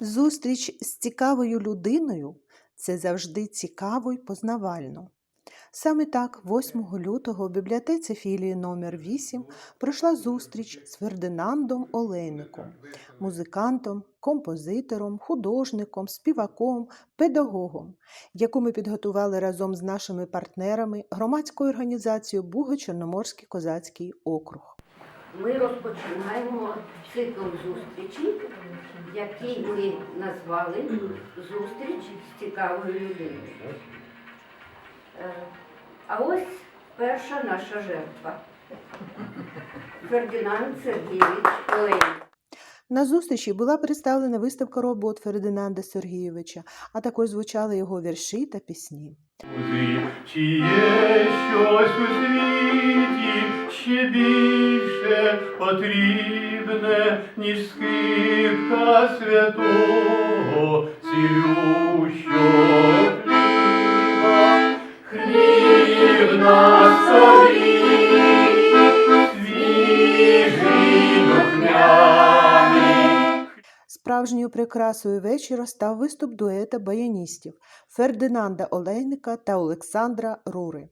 Зустріч з цікавою людиною це завжди цікаво й познавально. Саме так, 8 лютого в бібліотеці філії номер 8 пройшла зустріч з Фердинандом Олейником, музикантом, композитором, художником, співаком, педагогом, яку ми підготували разом з нашими партнерами громадською організацією Буго-Чорноморський козацький округ. Ми розпочинаємо цикл зустрічей, який ми назвали Зустріч з цікавою людиною. Е, А ось перша наша жертва. Фердинанд Сергійович Олейник. На зустрічі була представлена виставка робот Фердинанда Сергійовича, а також звучали його вірші та пісні. Чи є щось у світі ще більше потрібне, ніж скипка святого цілющого Справжньою прикрасою вечора став виступ дуета баяністів Фердинанда Олейника та Олександра Рури.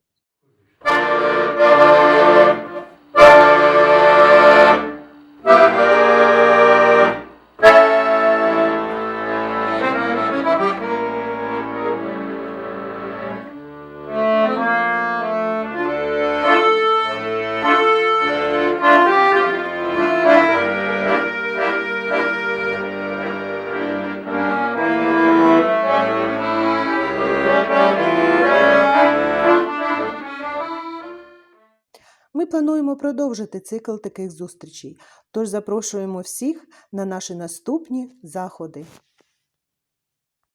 Ми плануємо продовжити цикл таких зустрічей, тож запрошуємо всіх на наші наступні заходи.